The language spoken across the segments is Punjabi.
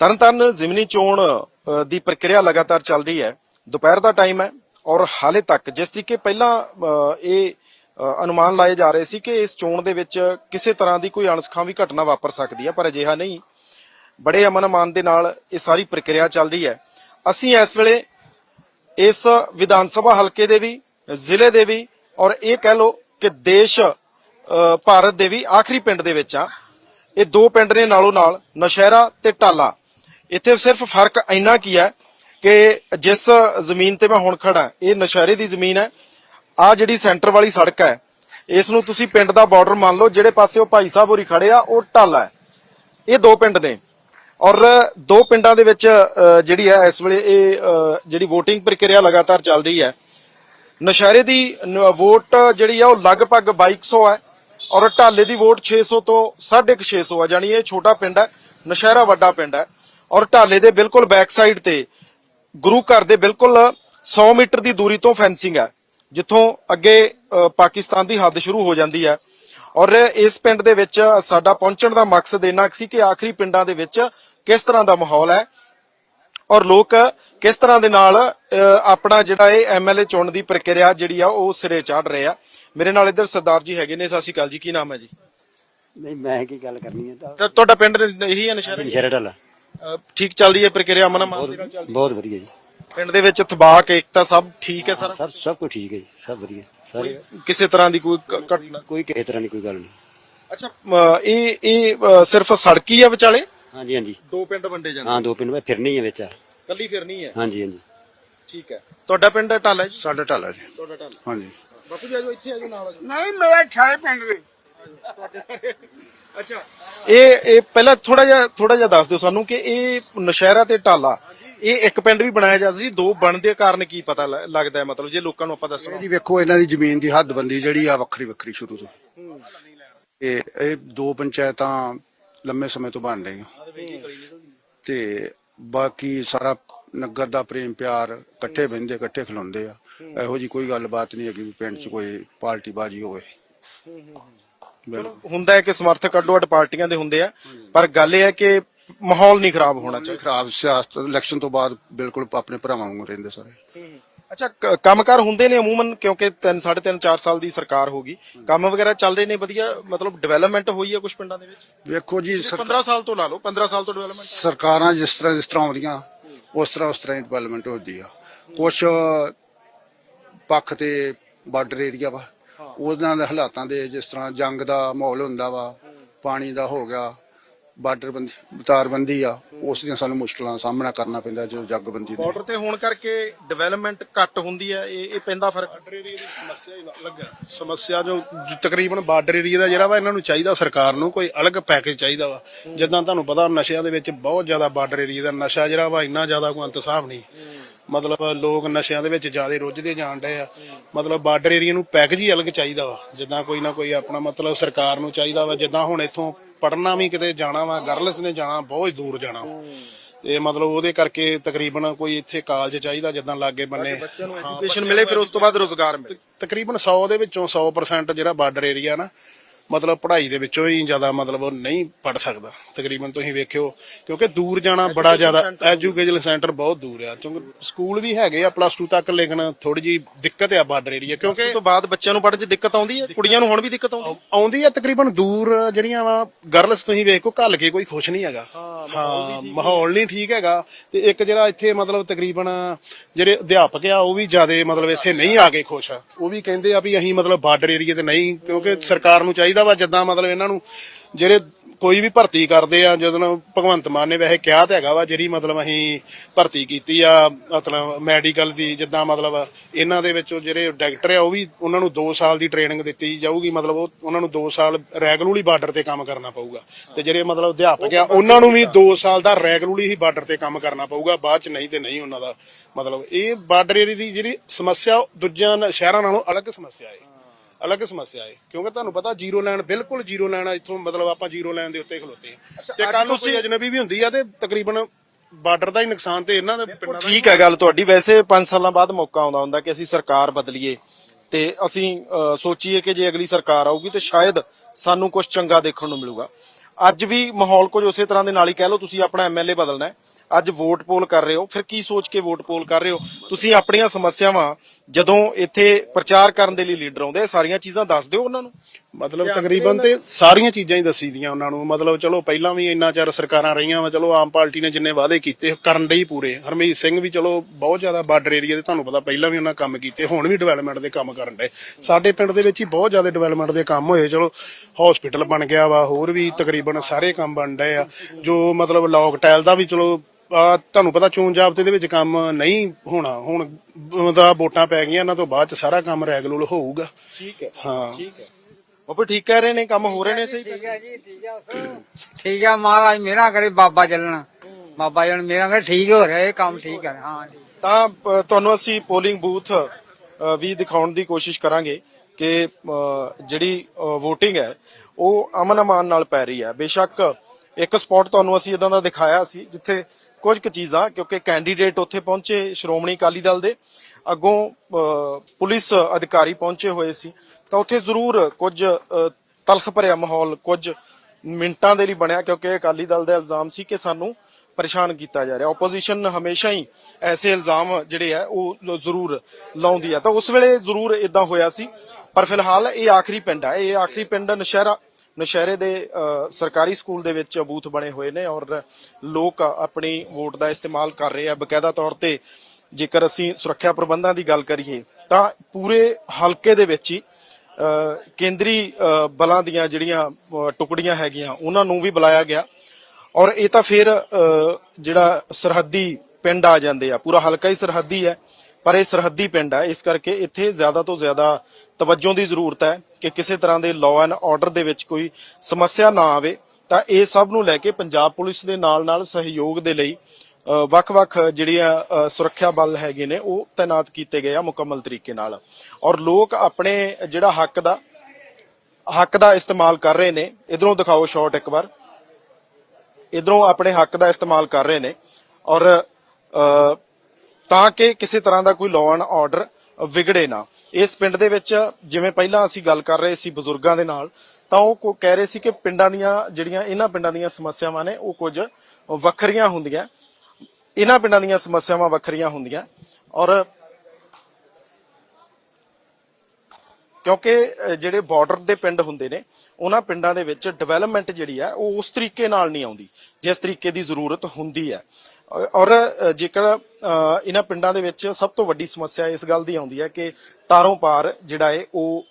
ਤਰਨਤਾਰਨ ਜ਼ਿਮਨੀ ਚੋਣ ਦੀ ਪ੍ਰਕਿਰਿਆ ਲਗਾਤਾਰ ਚੱਲ ਰਹੀ ਹੈ। ਦੁਪਹਿਰ ਦਾ ਟਾਈਮ ਹੈ ਔਰ ਹਾਲੇ ਤੱਕ ਜਿਸ ਤਰੀਕੇ ਪਹਿਲਾਂ ਇਹ ਅਨੁਮਾਨ ਲਾਏ ਜਾ ਰਹੇ ਸੀ ਕਿ ਇਸ ਚੋਣ ਦੇ ਵਿੱਚ ਕਿਸੇ ਤਰ੍ਹਾਂ ਦੀ ਕੋਈ ਅਣਸਖਾਵੀ ਘਟਨਾ ਵਾਪਰ ਸਕਦੀ ਹੈ ਪਰ ਅਜਿਹਾ ਨਹੀਂ। ਬੜੇ ਅਮਨ ਅਮਾਨ ਦੇ ਨਾਲ ਇਹ ਸਾਰੀ ਪ੍ਰਕਿਰਿਆ ਚੱਲ ਰਹੀ ਹੈ। ਅਸੀਂ ਇਸ ਵੇਲੇ ਇਸ ਵਿਧਾਨ ਸਭਾ ਹਲਕੇ ਦੇ ਵੀ ਜ਼ਿਲ੍ਹੇ ਦੇ ਵੀ ਔਰ ਇਹ ਕਹਿ ਲਓ ਕਿ ਦੇਸ਼ ਅ, ਭਾਰਤ ਦੇ ਵੀ ਆਖਰੀ ਪਿੰਡ ਦੇ ਵਿੱਚ ਆ ਇਹ ਦੋ ਪਿੰਡ ਨੇ ਨਾਲੋਂ ਨਾਲ, ਨੌਸ਼ਹਿਰਾ ਤੇ ਟਾਲਾ। ਇੱਥੇ ਸਿਰਫ ਫ਼ਰਕ ਇੰਨਾ ਕੀ ਹੈ ਕਿ ਜਿਸ ਜ਼ਮੀਨ ਤੇ ਮੈਂ ਹੁਣ ਖੜਾ ਇਹ ਨੌਸ਼ਹਿਰੇ ਦੀ ਜ਼ਮੀਨ ਹੈ। ਆ ਜਿਹੜੀ ਸੈਂਟਰ ਵਾਲੀ ਸੜਕ ਹੈ, ਇਸ ਨੂੰ ਤੁਸੀਂ ਪਿੰਡ ਦਾ ਬਾਰਡਰ ਮੰਨ ਲਓ, ਜਿਹੜੇ ਪਾਸੇ ਉਹ ਭਾਈ ਸਾਹਿਬ ਹੋਰੀ ਖੜੇ ਆ, ਉਹ ਟਾਲਾ ਹੈ। ਇਹ ਦੋ ਪਿੰਡ ਨੇ। ਔਰ ਦੋ ਪਿੰਡਾਂ ਦੇ ਵਿੱਚ ਜਿਹੜੀ ਹੈ, ਇਸ ਵੇਲੇ ਇਹ ਜਿਹੜੀ VOTING ਪ੍ਰਕਿਰਿਆ ਲਗਾਤਾਰ ਚੱਲ ਰਹੀ ਹੈ। ਨਸ਼ਹਿਰੇ ਦੀ ਵੋਟ ਜਿਹੜੀ ਆ, ਉਹ ਲਗਭਗ 2200 ਹੈ। ਔਰ ਢਾਲੇ ਦੀ ਵੋਟ 600 ਤੋਂ 650 ਹੈ ਜਾਨੀ ਇਹ ਛੋਟਾ ਪਿੰਡ ਹੈ, ਨਸ਼ਹਿਰਾ ਵੱਡਾ ਪਿੰਡ ਹੈ। ਔਰ ਢਾਲੇ ਦੇ ਬਿਲਕੁਲ ਬੈਕ ਸਾਈਡ ਤੇ, ਗੁਰੂ ਘਰ ਦੇ ਬਿਲਕੁਲ 100 ਮੀਟਰ ਦੀ ਦੂਰੀ ਤੋਂ ਫੈਂਸਿੰਗ ਹੈ, ਜਿੱਥੋਂ ਅੱਗੇ ਪਾਕਿਸਤਾਨ ਦੀ ਹੱਦ ਸ਼ੁਰੂ ਹੋ ਜਾਂਦੀ ਹੈ। ਔਰ ਇਸ ਪਿੰਡ ਦੇ ਵਿੱਚ ਸਾਡਾ ਪਹੁੰਚਣ ਦਾ ਮਕਸਦ ਇੰਨਾ ਕੁ ਸੀ ਕਿ ਆਖਰੀ ਪਿੰਡਾਂ ਦੇ ਵਿੱਚ ਕਿਸ ਤਰ੍ਹਾਂ ਦਾ ਮਾਹੌਲ ਹੈ ਔਰ ਲੋਕ ਕਿਸ ਤਰ੍ਹਾਂ ਦੇ ਨਾਲ ਆਪਣਾ ਜਿਹੜਾ ਇਹ ਐਮਐਲਏ ਚੁਣਨ ਦੀ ਪ੍ਰਕਿਰਿਆ ਜਿਹੜੀ ਆ ਉਹ ਸਿਰੇ ਚੜ ਰਹੇ ਆ। ਮੇਰੇ ਨਾਲ ਇੱਧਰ ਸਰਦਾਰ ਜੀ ਹੈਗੇ ਨੇ ਸਤਿ ਸ਼੍ਰੀ ਅਕਾਲ ਜੀ ਕੀ ਨਾਮ ਹੈ ਜੀ? ਨਹੀਂ ਮੈਂ ਕੀ ਗੱਲ ਕਰਨੀ ਹੈ ਤਾਂ ਤੁਹਾਡਾ ਪਿੰਡ ਇਹੀ ਹੈ ਨਸ਼ਹਿਰਾ ਸ਼ਹਿਰ ਢਾਲਾ। ਠੀਕ ਚੱਲ ਰਹੀ ਹੈ ਪ੍ਰਕਿਰਿਆ ਅਮਾਨ ਦੇ ਨਾਲ ਚੱਲ ਰਹੀ ਬਹੁਤ ਵਧੀਆ ਜੀ? ਪਿੰਡ ਦੇ ਵਿੱਚ ਤਬਾਕ ਏਕਤਾ ਸਭ ਠੀਕ ਹੈ ਸਾਰਾ? ਸਭ ਸਭ ਕੁਝ ਠੀਕ ਹੈ ਜੀ ਸਭ ਵਧੀਆ। ਸਾਰੇ ਕਿਸੇ ਤਰ੍ਹਾਂ ਦੀ ਕੋਈ ਘਟਨਾ? ਕੋਈ ਕਿਸੇ ਤਰ੍ਹਾਂ ਦੀ ਕੋਈ ਗੱਲ ਨਹੀਂ। ਅੱਛਾ ਇਹ ਇਹ ਸਿਰਫ ਸੜਕੀ ਆ ਵਿਚਾਲੇ? ਹਾਂਜੀ ਹਾਂਜੀ। ਦੋ ਪਿੰਡ ਵੰਡੇ ਜਾਂਦੇ ਹਾਂ ਦੋ ਪਿੰਡ ਵਿੱਚ ਫਿਰਨੀ ਹੈ ਵਿੱਚ। ਕੱਲੀ ਫਿਰਨੀ ਹੈ? ਹਾਂਜੀ ਹਾਂਜੀ। ਠੀਕ ਹੈ। ਤੁਹਾਡਾ ਪਿੰਡ ਟਾਲਾ ਜੀ? ਸਾਡਾ ਢਾਲਾ ਜੀ। ਤੁਹਾਡਾ ਟਾਲਾ ਹਾਂਜੀ। ਬਾਪੂ ਜੀ ਆਜੋ ਇੱਥੇ ਆਜੋ ਨਾਲ ਆਜੋ। ਨਹੀਂ ਮੇਰਾ ਛਾਏ ਪਿੰਡ ਦੇ। ਅੱਛਾ। ਇਹ ਇਹ ਪਹਿਲਾਂ ਥੋੜਾ ਜਿਹਾ ਥੋੜਾ ਜਿਹਾ ਦੱਸ ਦਿਓ ਸਾਨੂੰ ਕਿ ਇਹ ਨਸ਼ਹਿਰਾ ਤੇ ਟਾਲਾ ਇਹ ਇੱਕ ਪਿੰਡ ਵੀ ਬਣਾਇਆ ਜਾਂਦਾ ਸੀ ਦੋ ਬਣਨ ਦੇ ਕਾਰਨ ਕੀ ਪਤਾ ਲ- ਲੱਗਦਾ ਹੈ ਮਤਲਬ ਜੇ ਲੋਕਾਂ ਨੂੰ ਆਪਾਂ ਦੱਸਣਾ ਜੀ ਵੇਖੋ ਇਹਨਾਂ ਦੀ ਜ਼ਮੀਨ ਦੀ ਹੱਦਬੰਦੀ ਜਿਹੜੀ ਆ ਵੱਖਰੀ ਵੱਖਰੀ ਸ਼ੁਰੂ ਤੋਂ। ਇਹ ਇਹ ਦੋ ਪੰਚਾਇਤਾਂ ਲੰਮੇ ਸਮੇਂ ਤੋਂ ਬਣ ਰਹੀਆਂ ਤੇ ਬਾਕੀ ਸਾਰਾ ਨਗਰ ਦਾ ਪ੍ਰੇਮ ਪਿਆਰ ਇਕੱਠੇ ਬਹਿੰਦੇ ਇਕੱਠੇ ਖਲੋਂਦੇ ਆ। ਇਹੋ ਜੀ ਕੋਈ ਗੱਲਬਾਤ ਨਹੀਂ ਹੈਗੀ ਵੀ ਪਿੰਡ 'ਚ ਕੋਈ ਪਾਰਟੀ ਬਾਜੀ ਹੋਵੇ। ਬਿਲਕੁਲ ਹੁੰਦਾ ਹੈ ਕਿ ਸਮਰਥਕ ਅੱਡੋ ਅੱਡ ਪਾਰਟੀਆਂ ਦੇ ਹੁੰਦੇ ਆ ਪਰ ਗੱਲ ਇਹ ਹੈ ਕਿ ਮਾਹੌਲ ਨਹੀਂ ਖਰਾਬ ਹੋਣਾ ਚਾਹੀਦਾ ਖਰਾਬ ਸਿਆਸਤ ਇਲੈਕਸ਼ਨ ਤੋਂ ਬਾਅਦ ਬਿਲਕੁਲ ਆਪਣੇ ਭਰਾਵਾਂ ਵਾਂਗ ਰਹਿੰਦੇ ਸਾਰੇ। ਅੱਛਾ ਕ- ਕੰਮਕਾਰ ਹੁੰਦੇ ਨੇ ਅਮੂਮਨ ਕਿਉਂਕਿ 3 3.5 4 ਸਾਲ ਦੀ ਸਰਕਾਰ ਹੋ ਗਈ। ਕੰਮ ਵਗੈਰਾ ਚੱਲ ਰਹੇ ਨੇ ਵਧੀਆ ਮਤਲਬ ਡਿਵੈਲਪਮੈਂਟ ਹੋਈ ਹੈ ਕੁਝ ਪਿੰਡਾਂ ਦੇ ਵਿੱਚ? ਵੇਖੋ ਜੀ ਸਰ- 15 ਸਾਲ ਤੋਂ ਲਾ ਲਓ 15 ਸਾਲ ਤੋਂ ਡਿਵੈਲਪਮੈਂਟ ਸਰਕਾਰਾਂ ਜਿਸ ਤਰ੍ਹਾਂ ਜਿਸ ਤਰ੍ਹਾਂ ਆਉਂਦੀਆਂ ਉਸ ਤਰ੍ਹਾਂ ਉਸ ਤਰ੍ਹਾਂ ਡਿਵੈਲਪਮੈਂਟ ਹੁੰਦੀ ਆ। ਕੁਛ ਪੱਖ ਤੇ ਬਾਰਡਰ ਏਰੀਆ ਵਾ ਉਹਨਾਂ ਦੇ ਹਾਲਾਤਾਂ ਦੇ ਜਿਸ ਤਰ੍ਹਾਂ ਜੰਗ ਦਾ ਮਾਹੌਲ ਹੁੰਦਾ ਵਾ ਪਾਣੀ ਦਾ ਹੋ ਗਿਆ ਬਾਰਡਰ ਬੰਦੀ ਬਤਾਰਬੰਦੀ ਆ ਉਸ ਦੀਆਂ ਸਾਨੂੰ ਮੁਸ਼ਕਲਾਂ ਦਾ ਸਾਹਮਣਾ ਕਰਨਾ ਪੈਂਦਾ ਜਦੋਂ ਜੱਗਬੰਦੀ ਦੇ। ਬਾਰਡਰ ਤੇ ਹੋਣ ਕਰਕੇ ਡਿਵੈਲਪਮੈਂਟ ਘੱਟ ਹੁੰਦੀ ਹੈ ਇਹ ਇਹ ਪੈਂਦਾ ਫ਼ਰਕ? ਏਰੀਆ ਦੀ ਸਮੱਸਿਆ ਹੀ ਜੋ ਜੋ ਤਕਰੀਬਨ ਬਾਰਡਰ ਏਰੀਆ ਦਾ ਜਿਹੜਾ ਵਾ ਇਹਨਾਂ ਨੂੰ ਚਾਹੀਦਾ ਸਰਕਾਰ ਨੂੰ ਕੋਈ ਅਲੱਗ ਪੈਕੇਜ ਚਾਹੀਦਾ ਵਾ। ਜਿੱਦਾਂ ਤੁਹਾਨੂੰ ਪਤਾ ਨਸ਼ਿਆਂ ਦੇ ਵਿੱਚ ਬਹੁਤ ਜ਼ਿਆਦਾ ਬਾਰਡਰ ਏਰੀਆ ਦਾ ਨਸ਼ਾ ਜਿਹੜਾ ਵਾ ਇੰਨਾ ਜ਼ਿਆਦਾ ਕੋਈ ਅੰਤ ਹਿਸਾਬ ਨਹੀਂ। ਮਤਲਬ ਲੋਕ ਨਸ਼ਿਆਂ ਦੇ ਵਿੱਚ ਜ਼ਿਆਦਾ ਰੁੱਝਦੇ ਜਾਣ ਡਏ ਆ। ਮਤਲਬ ਬਾਰਡਰ ਏਰੀਆ ਨੂੰ ਪੈਕੇਜ ਹੀ ਅਲੱਗ ਚਾਹੀਦਾ ਵਾ। ਜਿੱਦਾਂ ਕੋਈ ਨਾ ਕੋਈ ਆਪਣਾ ਮਤਲਬ ਸਰਕਾਰ ਨੂੰ ਚਾਹੀਦਾ ਵਾ ਜਿੱਦਾਂ ਹੁਣ ਇੱਥੋਂ ਪੜਨਾ ਵੀ ਕਿਤੇ ਜਾਣਾ ਵਾ ਗਰਲਸ ਨੇ ਜਾਣਾ ਬਹੁਤ ਦੂਰ ਜਾਣਾ। ਤੇ ਮਤਲਬ ਉਹਦੇ ਕਰਕੇ ਤਕਰੀਬਨ ਕੋਈ ਇੱਥੇ ਕਾਲਜ ਚਾਹੀਦਾ ਜਿੱਦਾਂ ਲਾਗੇ ਬੰਨੇ। ਬੱਚਿਆਂ ਨੂੰ ਐਜੂਕੇਸ਼ਨ ਮਿਲੇ ਫਿਰ ਉਸ ਤੋਂ ਬਾਅਦ ਰੋਜ਼ਗਾਰ ਮਿਲੇ। ਤਕਰੀਬਨ 100 ਦੇ ਵਿੱਚੋਂ 100% ਜਿਹੜਾ ਬਾਰਡਰ ਏਰੀਆ ਨਾ ਮਤਲਬ ਪੜ੍ਹਾਈ ਦੇ ਵਿੱਚੋਂ ਹੀ ਜ਼ਿਆਦਾ ਮਤਲਬ ਉਹ ਨਹੀਂ ਪੜ ਸਕਦਾ। ਤਕਰੀਬਨ ਤੁਸੀਂ ਵੇਖਿਓ ਕਿਉਂਕਿ ਦੂਰ ਜਾਣਾ ਬੜਾ ਜ਼ਿਆਦਾ ਐਜੂਕੇਸ਼ਨ ਸੈਂਟਰ ਬਹੁਤ ਦੂਰ ਆ। ਕਿਉਂਕਿ ਸਕੂਲ ਵੀ ਹੈਗੇ ਆ ਪਲੱਸ 2 ਤੱਕ ਲੇਕਿਨ ਥੋੜੀ ਜੀ ਦਿੱਕਤ ਆ ਬਾਰਡਰ ਏਰੀਆ ਕਿਉਂਕਿ ਤੋਂ ਬਾਅਦ ਬੱਚਿਆਂ ਨੂੰ ਪੜ੍ਹਨ 'ਚ ਦਿੱਕਤ ਆਉਂਦੀ ਹੈ ਕੁੜੀਆਂ ਨੂੰ ਹੁਣ ਵੀ ਦਿੱਕਤ ਆਉਂਦੀ ਆਉਂਦੀ ਆ ਤਕਰੀਬਨ ਦੂਰ ਜਿਹੜੀਆਂ ਵਾ ਗਰਲਸ ਤੁਸੀਂ ਵੇਖੋ ਘੱਲ ਕੇ ਕੋਈ ਖੁਸ਼ ਨਹੀਂ ਹੈਗਾ। ਹਾਂ ਮਾਹੌਲ ਨਹੀਂ ਠੀਕ ਹੈਗਾ। ਤੇ ਇੱਕ ਜਿਹੜਾ ਇੱਥੇ ਮਤਲਬ ਤਕਰੀਬਨ ਜਿਹੜੇ ਅਧਿਆਪਕ ਆ ਉਹ ਵੀ ਜਿਆਦੇ ਮਤਲਬ ਇੱਥੇ ਨਹੀਂ ਆ ਕੇ ਖੁਸ਼ ਆ। ਉਹ ਵੀ ਕਹਿੰਦੇ ਆ ਵੀ ਅਸੀਂ ਮਤਲਬ ਬਾਰਡਰ ਏਰੀਆ ਤੇ ਨਹੀਂ ਕਿਉਂਕਿ ਸਰਕਾਰ ਨੂੰ ਚਾਹੀਦਾ ਵਾ ਜਿੱਦਾਂ ਮਤਲਬ ਇਹਨਾਂ ਨੂੰ ਜਿਹੜੇ ਕੋਈ ਵੀ ਭਰਤੀ ਕਰਦੇ ਆ, ਜਦੋਂ ਭਗਵੰਤ ਮਾਨ ਨੇ ਵੈਸੇ ਕਿਹਾ ਤਾਂ ਹੈਗਾ ਵਾ, ਜਿਹੜੀ ਮਤਲਬ ਅਸੀਂ ਭਰਤੀ ਕੀਤੀ ਆ, ਮਤਲਬ ਮੈਡੀਕਲ ਦੀ ਜਿੱਦਾਂ ਮਤਲਬ ਇਹਨਾਂ ਦੇ ਵਿੱਚ ਜਿਹੜੇ ਡਾਕਟਰ ਆ, ਉਹ ਵੀ ਉਹਨਾਂ ਨੂੰ 2 ਸਾਲ ਦੀ ਟ੍ਰੇਨਿੰਗ ਦਿੱਤੀ ਜਾਊਗੀ, ਮਤਲਬ ਉਹ ਉਹਨਾਂ ਨੂੰ 2 ਸਾਲ ਰੈਗੂਲਰਲੀ ਬਾਰਡਰ ਤੇ ਕੰਮ ਕਰਨਾ ਪਊਗਾ। ਤੇ ਜਿਹੜੇ ਮਤਲਬ ਅਧਿਆਪਕ ਆ, ਉਹਨਾਂ ਨੂੰ ਵੀ 2 ਸਾਲ ਦਾ ਰੈਗੂਲਰਲੀ ਹੀ ਬਾਰਡਰ ਤੇ ਕੰਮ ਕਰਨਾ ਪਊਗਾ, ਬਾਅਦ ਚ ਨਹੀਂ ਤੇ ਨਹੀਂ ਉਹਨਾਂ ਦਾ ਮਤਲਬ। ਇਹ ਬਾਰਡਰ ਏਰੀਆ ਦੀ ਜਿਹੜੀ ਸਮੱਸਿਆ ਦੂਜਿਆਂ ਸ਼ਹਿਰਾਂ ਨਾਲੋਂ ਅਲੱਗ ਸਮੱਸਿਆ ਹੈ ਅਲੱਗ ਸਮੱਸਿਆ ਹੈ ਕਿਉਂਕਿ ਤੁਹਾਨੂੰ ਪਤਾ ਜ਼ੀਰੋ ਲਾਈਨ ਬਿਲਕੁਲ ਜ਼ੀਰੋ ਲਾਈਨ ਆ ਇੱਥੋਂ ਮਤਲਬ ਆਪਾਂ ਜ਼ੀਰੋ ਲਾਈਨ ਦੇ ਉੱਤੇ ਖਲੋਤੇ ਹਾਂ। ਤੇ ਕੱਲ ਨੂੰ ਕੋਈ ਅਜਨਬੀ ਵੀ ਹੁੰਦੀ ਆ ਤੇ ਤਕਰੀਬਨ ਬਾਰਡਰ ਦਾ ਹੀ ਨੁਕਸਾਨ ਤੇ ਇਹਨਾਂ ਦੇ ਪਿੰਡਾਂ ਦਾ ਠੀਕ ਹੈ ਗੱਲ ਤੁਹਾਡੀ। ਵੈਸੇ 5 ਸਾਲਾਂ ਬਾਅਦ ਮੌਕਾ ਆਉਂਦਾ ਹੁੰਦਾ ਕਿ ਅਸੀਂ ਸਰਕਾਰ ਬਦਲੀਏ ਤੇ ਅਸੀਂ ਸੋਚੀਏ ਕਿ ਜੇ ਅਗਲੀ ਸਰਕਾਰ ਆਊਗੀ ਤੇ ਸ਼ਾਇਦ ਸਾਨੂੰ ਕੁਝ ਚੰਗਾ ਦੇਖਣ ਨੂੰ ਮਿਲੂਗਾ। ਅੱਜ ਵੀ ਮਾਹੌਲ ਕੁਝ ਉਸੇ ਤਰ੍ਹਾਂ ਦੇ ਨਾਲ ਹੀ ਕਹਿ ਲਓ ਤੁਸੀਂ ਆਪਣਾ ਐਮਐਲਏ ਬਦਲਣਾ ਹੈ। ਅੱਜ ਵੋਟ ਪੋਲ ਕਰ ਰਹੇ ਹੋ। ਫਿਰ ਕੀ ਸੋਚ ਕੇ ਵੋਟ ਪੋਲ ਕਰ ਰਹੇ ਹੋ? ਤੁਸੀਂ ਆਪਣੀਆਂ ਸਮੱਸਿਆਵਾਂ ਜਦੋਂ ਇੱਥੇ ਪ੍ਰਚਾਰ ਕਰਨ ਦੇ ਲਈ ਲੀਡਰ ਆਉਂਦੇ ਸਾਰੀਆਂ ਚੀਜ਼ਾਂ ਦੱਸ ਦਿਓ ਉਹਨਾਂ ਨੂੰ। ਮਤਲਬ ਤਕਰੀਬਨ ਤੇ ਸਾਰੀਆਂ ਚੀਜ਼ਾਂ ਹੀ ਦੱਸੀ ਦੀਆਂ ਉਹਨਾਂ ਨੂੰ। ਮਤਲਬ ਚਲੋ ਪਹਿਲਾਂ ਵੀ ਇੰਨਾ ਚਿਰ ਸਰਕਾਰਾਂ ਰਹੀਆਂ ਵਾ ਚਲੋ ਆਮ ਪਾਰਟੀ ਨੇ ਜਿੰਨੇ ਵਾਅਦੇ ਕੀਤੇ ਕਰਨ ਦੇ ਹੀ ਪੂਰੇ ਹਰਮੀਤ ਸਿੰਘ ਵੀ ਚਲੋ ਬਹੁਤ ਜ਼ਿਆਦਾ ਬਾਰਡਰ ਏਰੀਆ ਦੇ ਤੁਹਾਨੂੰ ਪਤਾ ਪਹਿਲਾਂ ਵੀ ਉਹਨਾਂ ਕੰਮ ਕੀਤੇ ਹੁਣ ਵੀ ਡਿਵੈਲਪਮੈਂਟ ਦੇ ਕੰਮ ਕਰਨ ਦੇ ਸਾਡੇ ਪਿੰਡ ਦੇ ਵਿੱਚ ਹੀ ਬਹੁਤ ਜ਼ਿਆਦਾ ਡਿਵੈਲਪਮੈਂਟ ਦੇ ਕੰਮ ਹੋਏ ਚਲੋ ਹਸਪੀਟਲ ਬਣ ਗਿਆ ਵਾ ਹੋਰ ਵੀ ਤਕਰੀਬਨ ਸਾਰੇ ਕੰਮ ਬਣ ਡਏ ਆ। ਜੋ ਮਤਲਬ ਲੌਕ ਟਾਇਲ ਦਾ ਵੀ ਚਲੋ ਤੁਹਾਨੂੰ ਪਤਾ ਚੋਣ ਜਾਬਤੇ ਦੇ ਵਿੱਚ ਕੰਮ ਨਹੀਂ ਹੋਣਾ। ਹੁਣ ਦਾ ਵੋਟਾਂ ਪੈ ਗਈਆਂ ਇਹਨਾਂ ਤੋਂ ਬਾਅਦ ਚ ਸਾਰਾ ਕੰਮ ਰੈਗੂਲਰ ਹੋਊਗਾ। ਠੀਕ ਹੈ। ਹਾਂ। ਠੀਕ ਹੈ। ਬਾਬਾ ਠੀਕ ਕਹਿ ਰਹੇ ਨੇ ਕੰਮ ਹੋ ਰਹੇ ਨੇ ਸਹੀ? ਠੀਕ ਹੈ ਜੀ ਠੀਕ ਹੈ। ਠੀਕ ਹੈ ਮਹਾਰਾਜ ਮੇਰਾ ਕਰੇ ਬਾਬਾ ਚੱਲਣਾ। ਬਾਬਾ ਜਨ ਮੇਰਾ ਕਰੇ ਠੀਕ ਹੋ ਰਿਹਾ ਇਹ ਕੰਮ ਠੀਕ ਹੈ। ਹਾਂ ਜੀ। ਤਾਂ ਅ, ਤੁਹਾਨੂੰ ਅਸੀਂ ਪੋਲਿੰਗ ਬੂਥ ਅ, ਵੀ ਦਿਖਾਉਣ ਦੀ ਕੋਸ਼ਿਸ਼ ਕਰਾਂਗੇ ਕਿ ਅ, ਜਿਹੜੀ VOTING ਹੈ ਉਹ ਅਮਨ ਅਮਾਨ ਨਾਲ ਪੈ ਰਹੀ ਹੈ। ਬੇਸ਼ੱਕ ਇੱਕ ਸਪੌਟ ਤੁਹਾਨੂੰ ਅਸੀਂ ਇਦਾਂ ਦਾ ਦਿਖਾਇਆ ਸੀ ਜਿੱਥੇ ਕੁਝ ਕੁ ਚੀਜ਼ਾਂ, ਕਿਉਂਕਿ ਕੈਂਡੀਡੇਟ ਉੱਥੇ ਪਹੁੰਚੇ ਸ਼੍ਰੋਮਣੀ ਅਕਾਲੀ ਦਲ ਦੇ, ਅੱਗੋਂ ਪੁਲਿਸ ਅਧਿਕਾਰੀ ਪਹੁੰਚੇ ਹੋਏ ਸੀ। ਤਾਂ ਉੱਥੇ ਜ਼ਰੂਰ ਕੁਝ ਤਲਖ ਭਰਿਆ ਮਾਹੌਲ, ਕੁਝ ਮਿੰਟਾਂ ਦੇ ਲਈ ਬਣਿਆ, ਕਿਉਂਕਿ ਅਕਾਲੀ ਦਲ ਦਾ ਇਲਜ਼ਾਮ ਸੀ ਕਿ ਸਾਨੂੰ ਪਰੇਸ਼ਾਨ ਕੀਤਾ ਜਾ ਰਿਹਾ। ਆਪੋਜੀਸ਼ਨ ਹਮੇਸ਼ਾ ਹੀ ਐਸੇ ਇਲਜ਼ਾਮ ਜਿਹੜੇ ਆ, ਉਹ ਜ਼ਰੂਰ ਲਾਉਂਦੀ ਆ। ਤਾਂ ਉਸ ਵੇਲੇ ਜ਼ਰੂਰ ਇਦਾਂ ਹੋਇਆ ਸੀ। ਪਰ ਫਿਲਹਾਲ ਇਹ ਆਖਰੀ ਪਿੰਡ ਆ। ਇਹ ਆਖਰੀ ਪਿੰਡ ਨਸ਼ਹਿਰਾ ਨਸ਼ਹਿਰੇ ਦੇ ਸਰਕਾਰੀ ਸਕੂਲ ਦੇ ਵਿੱਚ ਬੂਥ ਬਣੇ ਹੋਏ ਨੇ ਔਰ ਲੋਕ ਆਪਣੀ ਵੋਟ ਦਾ ਇਸਤੇਮਾਲ ਕਰ ਰਹੇ ਆ। ਬਕਾਇਦਾ ਤੌਰ ਤੇ ਜੇਕਰ ਅਸੀਂ ਸੁਰੱਖਿਆ ਪ੍ਰਬੰਧਾਂ ਦੀ ਗੱਲ ਕਰੀਏ, ਤਾਂ ਪੂਰੇ ਹਲਕੇ ਦੇ ਵਿੱਚ ਹੀ ਕੇਂਦਰੀ ਬਲਾਂ ਦੀਆਂ ਜਿਹੜੀਆਂ ਟੁਕੜੀਆਂ ਹੈਗੀਆਂ, ਉਹਨਾਂ ਨੂੰ ਵੀ ਬੁਲਾਇਆ ਗਿਆ। ਔਰ ਇਹ ਤਾਂ ਫਿਰ ਜਿਹੜਾ ਸਰਹੱਦੀ ਪਿੰਡ ਆ ਜਾਂਦੇ ਆ, ਪੂਰਾ ਹਲਕਾ ਹੀ ਸਰਹੱਦੀ ਹੈ। ਪਰ ਇਹ ਸਰਹੱਦੀ ਪਿੰਡ ਹੈ ਇਸ ਕਰਕੇ ਇੱਥੇ ਜ਼ਿਆਦਾ ਤੋਂ ਜ਼ਿਆਦਾ ਤਵੱਜੋ ਦੀ ਜ਼ਰੂਰਤ ਹੈ ਕਿ ਕਿਸੇ ਤਰ੍ਹਾਂ ਦੇ ਲਾਅ ਐਂਡ ਆਰਡਰ ਦੇ ਵਿੱਚ ਕੋਈ ਸਮੱਸਿਆ ਨਾ ਆਵੇ। ਤਾਂ ਇਹ ਸਭ ਨੂੰ ਲੈ ਕੇ ਪੰਜਾਬ ਪੁਲਿਸ ਦੇ ਨਾਲ ਨਾਲ ਸਹਿਯੋਗ ਦੇ ਲਈ ਵੱਖ-ਵੱਖ ਜਿਹੜੀਆਂ ਸੁਰੱਖਿਆ ਬਲ ਹੈਗੇ ਨੇ ਉਹ ਤਾਇਨਾਤ ਕੀਤੇ ਗਏ ਆ ਮੁਕੰਮਲ ਤਰੀਕੇ ਨਾਲ। ਔਰ ਲੋਕ ਆਪਣੇ ਜਿਹੜਾ ਹੱਕ ਦਾ ਹੱਕ ਦਾ ਇਸਤੇਮਾਲ ਕਰ ਰਹੇ ਨੇ। ਇਧਰੋਂ ਦਿਖਾਓ ਸ਼ਾਟ ਇੱਕ ਵਾਰ। ਇਧਰੋਂ ਆਪਣੇ ਹੱਕ ਦਾ ਇਸਤੇਮਾਲ ਕਰ ਰਹੇ ਨੇ। ਔਰ ਅ, ਤਾਂ ਕਿ ਕਿਸੇ ਤਰ੍ਹਾਂ ਦਾ ਕੋਈ ਲਾਅ ਐਂਡ ਆਰਡਰ ਵਿਗੜੇ ਨਾ। ਇਸ ਪਿੰਡ ਦੇ ਵਿੱਚ ਜਿਵੇਂ ਪਹਿਲਾਂ ਅਸੀਂ ਗੱਲ ਕਰ ਰਹੇ ਸੀ ਬਜ਼ੁਰਗਾਂ ਦੇ ਨਾਲ, ਤਾਂ ਉਹ ਕੋ ਕਹਿ ਰਹੇ ਸੀ ਕਿ ਪਿੰਡਾਂ ਦੀਆਂ ਜਿਹੜੀਆਂ ਇਹਨਾਂ ਪਿੰਡਾਂ ਦੀਆਂ ਸਮੱਸਿਆਵਾਂ ਨੇ, ਉਹ ਕੁਝ ਵੱਖਰੀਆਂ ਹੁੰਦੀਆਂ। ਇਹਨਾਂ ਪਿੰਡਾਂ ਦੀਆਂ ਸਮੱਸਿਆਵਾਂ ਵੱਖਰੀਆਂ ਹੁੰਦੀਆਂ। ਔਰ ਕਿਉਂਕਿ ਜਿਹੜੇ ਬਾਰਡਰ ਦੇ ਪਿੰਡ ਹੁੰਦੇ ਨੇ, ਉਹਨਾਂ ਪਿੰਡਾਂ ਦੇ ਵਿੱਚ ਡਿਵੈਲਪਮੈਂਟ ਜਿਹੜੀ ਆ ਉਹ ਉਸ ਤਰੀਕੇ ਨਾਲ ਨਹੀਂ ਆਉਂਦੀ, ਜਿਸ ਤਰੀਕੇ ਦੀ ਜ਼ਰੂਰਤ ਹੁੰਦੀ ਹੈ। ਔਰ ਜੇਕਰ ਇਹਨਾਂ ਪਿੰਡਾਂ ਦੇ ਵਿੱਚ ਸਭ ਤੋਂ ਵੱਡੀ ਸਮੱਸਿਆ ਇਸ ਗੱਲ ਦੀ ਆਉਂਦੀ ਹੈ ਕਿ ਤਾਰੋਂ ਪਾਰ ਜਿਹੜਾ ਹੈ ਉਹ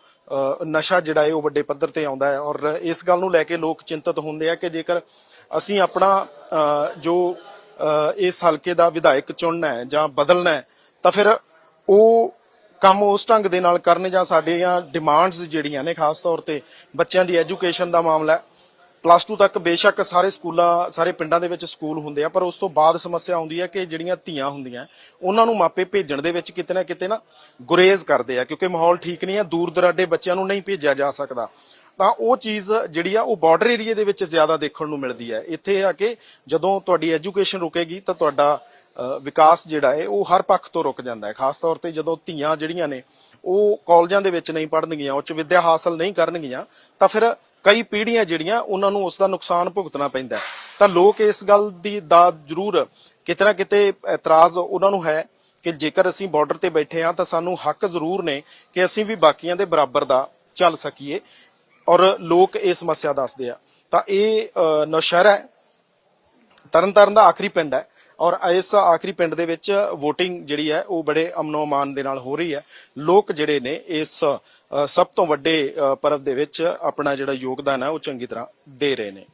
ਨਸ਼ਾ ਜਿਹੜਾ ਹੈ ਉਹ ਵੱਡੇ ਪੱਧਰ ਤੇ ਆਉਂਦਾ ਹੈ। ਔਰ ਇਸ ਗੱਲ ਨੂੰ ਲੈ ਕੇ ਲੋਕ ਚਿੰਤਤ ਹੁੰਦੇ ਆ ਕਿ ਜੇਕਰ ਅਸੀਂ ਆਪਣਾ ਜੋ ਇਸ ਹਲਕੇ ਦਾ ਵਿਧਾਇਕ ਚੁਣਨਾ ਹੈ ਜਾਂ ਬਦਲਣਾ ਹੈ, ਤਾਂ ਫਿਰ ਉਹ ਕੰਮ ਉਸ ਢੰਗ ਦੇ ਨਾਲ ਕਰਨ ਜਾਂ ਸਾਡੀਆਂ ਡਿਮਾਂਡਸ ਜਿਹੜੀਆਂ ਨੇ, ਖਾਸ ਤੌਰ ਤੇ ਬੱਚਿਆਂ ਦੀ ਐਜੂਕੇਸ਼ਨ ਦਾ ਮਾਮਲਾ ਪਲੱਸ 2 ਤੱਕ ਬੇਸ਼ੱਕ ਸਾਰੇ ਸਕੂਲਾਂ, ਸਾਰੇ ਪਿੰਡਾਂ ਦੇ ਵਿੱਚ ਸਕੂਲ ਹੁੰਦੇ ਆ, ਪਰ ਉਸ ਤੋਂ ਬਾਅਦ ਸਮੱਸਿਆ ਆਉਂਦੀ ਹੈ ਕਿ ਜਿਹੜੀਆਂ ਧੀਆਂ ਹੁੰਦੀਆਂ, ਉਹਨਾਂ ਨੂੰ ਮਾਪੇ ਭੇਜਣ ਦੇ ਵਿੱਚ ਕਿਤੇ ਨਾ ਕਿਤੇ ਨਾ ਗੁਰੇਜ਼ ਕਰਦੇ ਆ, ਕਿਉਂਕਿ ਮਾਹੌਲ ਠੀਕ ਨਹੀਂ ਹੈ, ਦੂਰ ਦਰਾਡੇ ਬੱਚਿਆਂ ਨੂੰ ਨਹੀਂ ਭੇਜਿਆ ਜਾ ਸਕਦਾ। ਤਾਂ ਉਹ ਚੀਜ਼ ਜਿਹੜੀ ਆ, ਉਹ ਬਾਰਡਰ ਏਰੀਆ ਦੇ ਵਿੱਚ ਜ਼ਿਆਦਾ ਦੇਖਣ ਨੂੰ ਮਿਲਦੀ ਹੈ। ਇੱਥੇ ਆ ਕੇ ਜਦੋਂ ਤੁਹਾਡੀ ਐਜੂਕੇਸ਼ਨ ਰੁਕੇਗੀ, ਤਾਂ ਤੁਹਾਡਾ ਵਿਕਾਸ ਜਿਹੜਾ ਹੈ, ਉਹ ਹਰ ਪੱਖ ਤੋਂ ਰੁਕ ਜਾਂਦਾ ਹੈ। ਖਾਸ ਤੌਰ ਤੇ ਜਦੋਂ ਧੀਆਂ ਜਿਹੜੀਆਂ ਨੇ, ਉਹ ਕਾਲਜਾਂ ਦੇ ਵਿੱਚ ਨਹੀਂ ਪੜ੍ਹਨਗੀਆਂ, ਉੱਚ ਵਿੱਦਿਆ ਹਾਸਲ ਨਹੀਂ ਕਰਨਗੀਆਂ, ਤਾਂ ਫਿਰ ਕਈ ਪੀੜ੍ਹੀਆਂ ਜਿਹੜੀਆਂ ਉਹਨਾਂ ਨੂੰ ਉਸ ਦਾ ਨੁਕਸਾਨ ਭੁਗਤਣਾ ਪੈਂਦਾ ਤਾਂ ਲੋਕ ਇਸ ਗੱਲ ਦੀ ਦਾ ਜ਼ਰੂਰ ਕਿਤੇ ਨਾ ਕਿਤੇ ਇਤਰਾਜ਼ ਉਹਨਾਂ ਨੂੰ ਹੈ ਕਿ ਜੇਕਰ ਅਸੀਂ ਬਾਰਡਰ ਤੇ ਬੈਠੇ ਹਾਂ ਤਾਂ ਸਾਨੂੰ ਹੱਕ ਜ਼ਰੂਰ ਨੇ ਕਿ ਅਸੀਂ ਵੀ ਬਾਕੀਆਂ ਦੇ ਬਰਾਬਰ ਦਾ ਚੱਲ ਸਕੀਏ ਔਰ ਲੋਕ ਇਹ ਸਮੱਸਿਆ ਦੱਸਦੇ ਆ। ਤਾਂ ਇਹ ਅ, ਨੌਸ਼ਹਿਰਾ ਹੈ। ਤਰਨਤਾਰਨ ਦਾ ਆਖਰੀ ਪਿੰਡ ਹੈ ਔਰ ਇਸ ਆਖਰੀ ਪਿੰਡ ਦੇ ਵਿੱਚ VOTING ਜਿਹੜੀ ਹੈ ਉਹ ਬੜੇ ਅਮਨੋ ਅਮਾਨ ਦੇ ਨਾਲ ਹੋ ਰਹੀ ਹੈ। ਲੋਕ ਜਿਹੜੇ ਨੇ ਇਸ ਸਭ ਤੋਂ ਵੱਡੇ ਅ, ਪਰਵ ਦੇ ਵਿੱਚ ਆਪਣਾ ਜਿਹੜਾ ਯੋਗਦਾਨ ਹੈ ਉਹ ਚੰਗੀ ਤਰ੍ਹਾਂ ਦੇ ਰਹੇ ਨੇ।